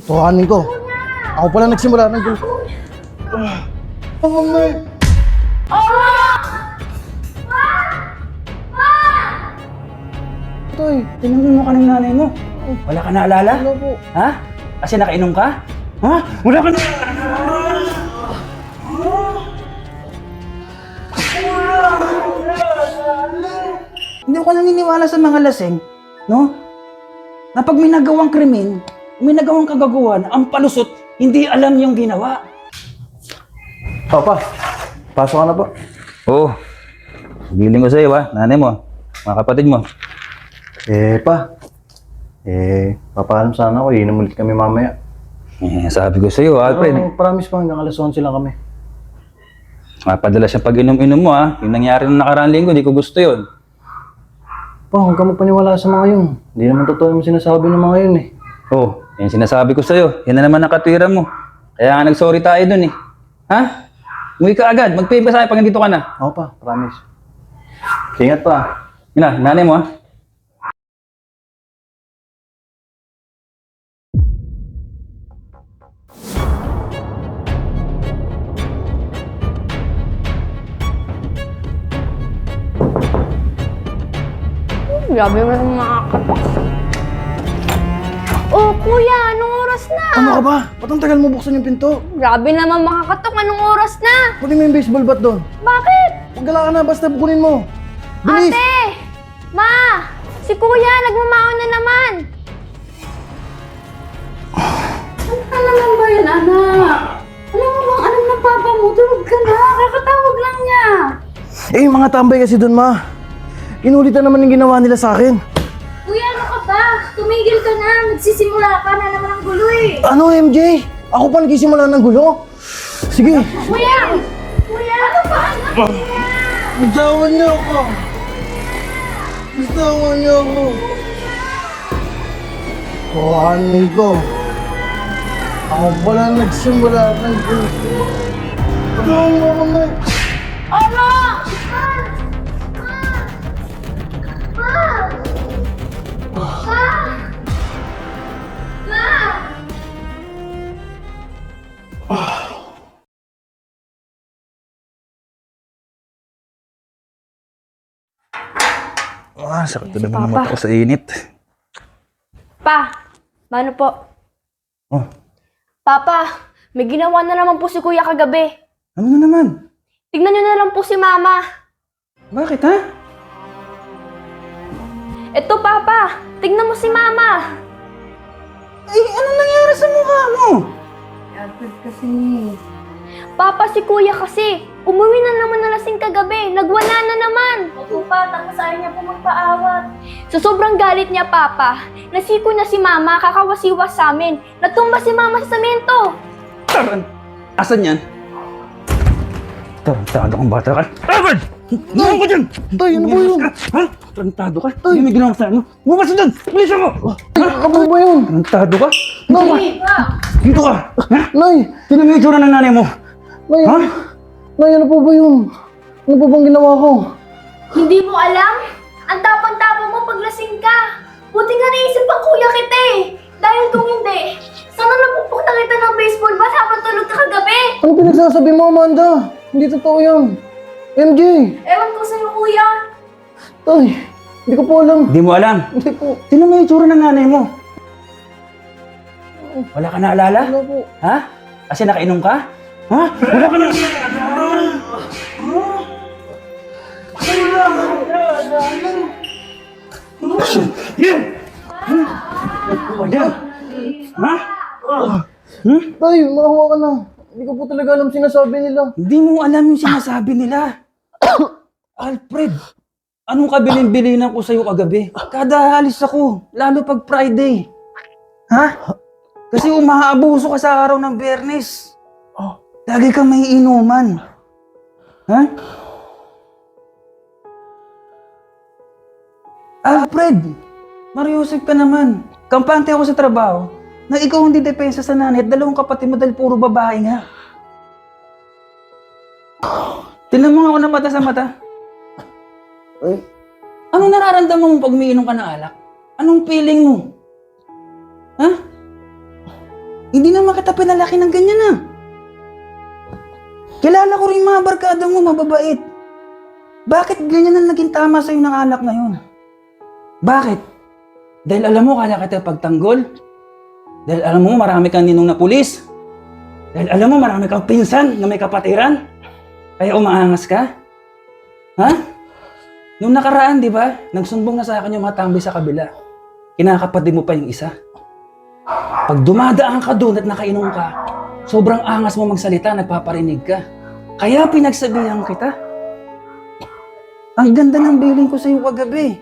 Tuhanin ko. Ako pala nagsimula ng gulo. Ah, oh, may. Toy, tinanong mo ka ng nanay mo. Wala ka naalala? Ano po? Ha? Kasi nakainom ka? Ha? Wala ka na... Hindi ko naniniwala sa mga lasing, no? Na pag may nagawang krimen, may nagawang kagaguhan, ang palusot, hindi alam yung ginawa. Papa, pasok ka na po. Oo. Giling ko sa'yo, ha? Nanay mo, mga kapatid mo. Eh, pa. Eh, papaalam sana ako. Iinom ulit kami mamaya. Eh, sabi ko sa'yo, Alfred. Pero promise pa hanggang alas 11 lang kami. Mapadala siya pag inom-inom mo ha. Yung nangyari nung nakaraang linggo, di ko gusto yun. Pa, huwag ka magpaniwala sa mga yun. Hindi naman totoo yung sinasabi ng mga yun eh. Oh, yan sinasabi ko sa'yo. Yan na naman nakatwira mo. Kaya nga nag-sorry tayo dun eh. Ha? Umuwi ka agad. Mag-pay pa sa'yo pag nandito ka na. Oo pa, promise. Ingat pa. Yun na, nanay mo ha. Grabe mo naman makakatok. Oh, kuya, anong oras na? Ano ka ba? Ba't ang tagal mo buksan yung pinto? Grabe naman makakatok, anong oras na? Kunin mo yung baseball bat doon. Bakit? Maggala ka na, basta kunin mo. Bilis! Ate! Ma! Si kuya, nagmamaon na naman. Ano ka naman ba yun, anak? Alam mo bang alam ng papa mo? Tulog ka na. Kakatawag lang niya. Eh, yung mga tambay kasi doon, ma. Inulitan naman yung ginawa nila sa akin. Tumigil ka na. Nagsisimula ka na naman ang gulo eh. Ano, MJ? Ako pa nagsisimula ng gulo? Sige. Kuya! Kuya! Ano ba, anak? Bitawan niyo ako. Bitawan niyo ako. Kuhanin ko. Ako pala nagsimula ng gulo. Bitawan mo ako, Nay. Ah, sakit na naman naman ako sa init. Pa, paano po? Oh, Papa, may ginawa na naman po si kuya kagabi. ano na naman? Tignan niyo na lang po si mama. Bakit ha? Eto, Papa, tignan mo si mama. Eh, anong nangyari sa mukha mo? Papa, si kuya kasi. Umuwi na naman na lasing kagabi. Nagwala na naman. Opo pa, tapos ayaw niya po magpaawat. Sa sobrang galit niya, Papa, nasiko na si Mama, kakawasiwas sa amin. Natumba si Mama sa semento. Taran! Asan yan? Tarantado kang bata ka. Alfred! Ano ko dyan? Tay, ano ba yun? Ha? Tarantado ka? Tay! May ginawa sa ano? Bumasa dyan! Bilis ako! Tay, ano ba yun? Tarantado ka? Nay! Dito ka! Ha? Nay! Tinan mo yung itsura ng nanay mo! Nay! Ha? Nay, ano po ba yun? Ano po bang ginawa ko? Hindi mo alam? Ang tapang-tapang mo paglasing ka. Buti nga naisip ang kuya kita eh. Dahil kung hindi, sana napupukta kita ng baseball bat habang tulog ka kagabi. Ano pinagsasabi mo, Amanda? Hindi totoo yan. MJ! Ewan ko sa'yo, kuya. Tay, hindi ko po alam. Hindi mo alam. Hindi po. Mo yung itsura ng nanay mo. Wala ka naalala? Wala po. Ha? Kasi nakainom ka? Ha? Wala ka na... Yan! Yan? Ha? Tay, makawa ka na. Hindi ko po talaga alam sinasabi nila. Hindi mo alam yung sinasabi nila. Alfred, anong kabilin-bilinan ko sa'yo kagabi? Kada halis ako, lalo pag Friday. Ha? Kasi umaabuso ka sa araw ng Bernes. Oh. Lagi kang may inuman. Ha? Alfred, Mariusip ka naman. Kampante ako sa trabaho na ikaw hindi depensa sa nanay at dalawang kapatid mo dahil puro babae nga. Tinan mo nga ako ng mata sa mata. Ay, Anong nararamdaman mo pag umiinom ka ng alak? Anong feeling mo? Ha? Hindi naman kita pinalaki ng ganyan ah. Kilala ko rin mga barkada mo, mababait. Bakit ganyan ang naging tama sa'yo ng alak ngayon? Bakit? Dahil alam mo, kaya kita pagtanggol? Dahil alam mo, marami kang ninong na pulis? Dahil alam mo, marami kang pinsan na may kapatiran? Kaya umaangas ka? Ha? Nung nakaraan, di ba? Nagsumbong na sa akin yung mga tambay sa kabila. Kinakapatid mo pa yung isa. Pag dumadaan ka doon at nakainom ka, sobrang angas mo magsalita, nagpaparinig ka. Kaya pinagsabihan kita. Ang ganda ng billing ko sa'yo kagabi.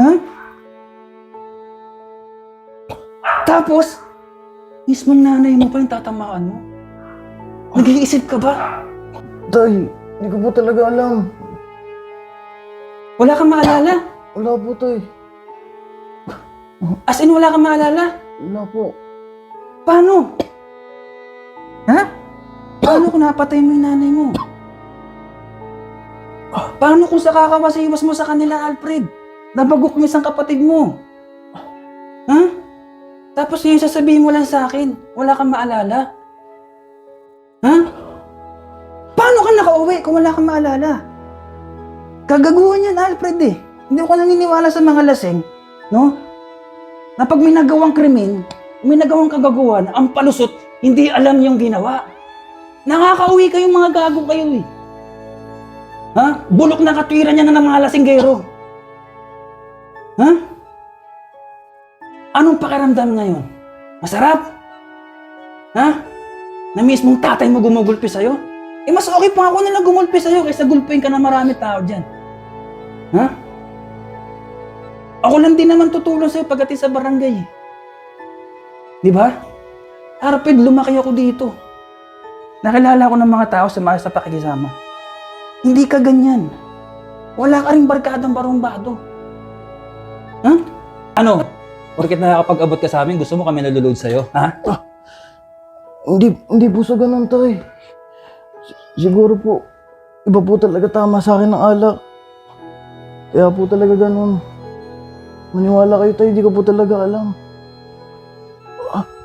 Ha? Tapos, mismong nanay mo pa yung tatamaan mo. Nag-iisip ka ba? Tay, hindi ko po talaga alam. Wala kang maalala? Wala po, tay. As in, wala kang maalala? Wala po. Paano? Paano kung napatay mo yung nanay mo? Paano kung sa kakawasiwas mo sa kanila, Alfred? Nabagok mo isang kapatid mo? Ha? Tapos yung sasabihin mo lang sa akin, wala kang maalala? Ha? Paano ka nakauwi kung wala kang maalala? Kagaguhan yan, Alfred eh. Hindi ako naniniwala sa mga lasing, no? Na pag may nagawang krimen, may nagawang kagaguhan, ang palusot, hindi alam yung ginawa. Nakakauwi kayong mga gago kayo eh. Ha? Bulok na katwiran niya na ng mga lasinggero. Ha? Anong pakiramdam ngayon? Masarap? Ha? Na mismong tatay mo gumugulpi sa'yo? Eh mas okay pa ako nalang gumulpi sa'yo kaysa gulpiin ka na marami tao dyan. Ha? Ako lang din naman tutulong sa'yo pagdating sa barangay. eh. Di ba? Arpid, lumaki ako dito. Nakilala ko ng mga tao sa maayos sa pakikisama. Hindi ka ganyan. Wala ka rin barkadang barumbado. Ha? Ano? Porkit nakakapag-abot ka sa amin, gusto mo kami nalulod sa'yo, ha? Hindi, hindi po sa ganun, tay. Si- siguro po, iba po talaga tama sa akin ng alak. Kaya po talaga ganun. Maniwala kayo, tay. Hindi ko po talaga alam.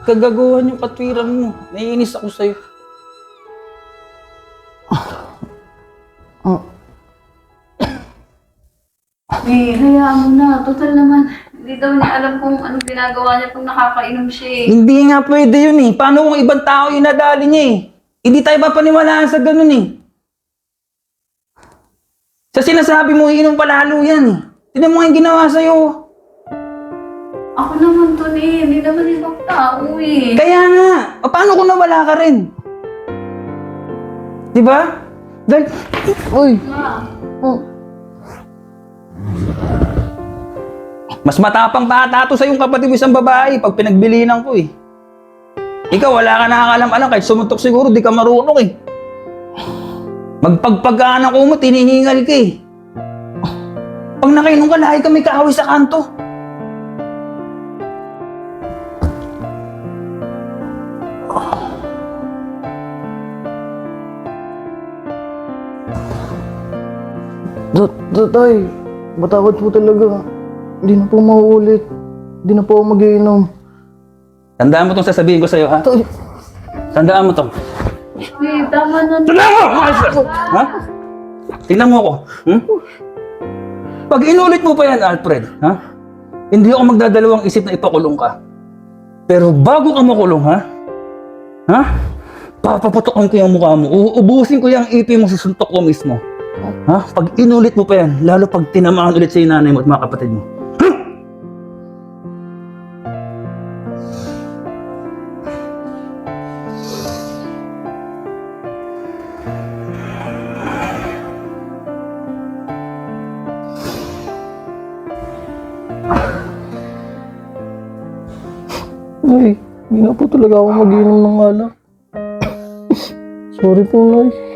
Kagaguhan yung katwiran mo. Naiinis ako sa'yo. Ah, Eh, hayaan mo na. Total naman. Hindi daw niya alam kung anong ginagawa niya pag nakakainom siya eh. Hindi nga pwede yun eh. Paano kung ibang tao yung nadali niya eh? Hindi tayo papaniwalaan sa ganun eh. Sa sinasabi mo, iinom palalo yan eh. Tignan mo nga yung ginawa sa'yo. Ako naman to eh. Hindi naman ibang tao eh. Kaya nga, o, paano kung nawala ka rin? Di ba? Dahil, Uy! Oh, mas matapang bata to sa yung kapatid mo isang babae pag pinagbilinan ko eh. Ikaw, wala ka nakakalam-alam kahit sumuntok siguro, di ka marunong eh. Magpagpagkaan ako mo, tinihingal ka eh. Pag nakainom ka, lahi kami kaaway sa kanto. Ta- ta- tay. Matawad po talaga. Hindi na po mauulit. Hindi na po ako magiinom. Tandaan mo itong sasabihin ko sa'yo, ha? Tay, Tandaan mo to. eh, tama na. Tandaan mo! Ha? Tingnan mo ako. Hmm? Pag inulit mo pa yan, Alfred, ha? Hindi ako magdadalawang isip na ipakulong ka. Pero bago ka makulong, ha? Ha? Papaputokan ko yung mukha mo. Uubusin ko yung ipin mo sa suntok ko mismo. Ha? Pag inulit mo pa yan, lalo pag tinamaan ulit sa nanay mo at mga kapatid mo. Nay, hindi na po talaga ako magiinom ng alak. Sorry po, Nay.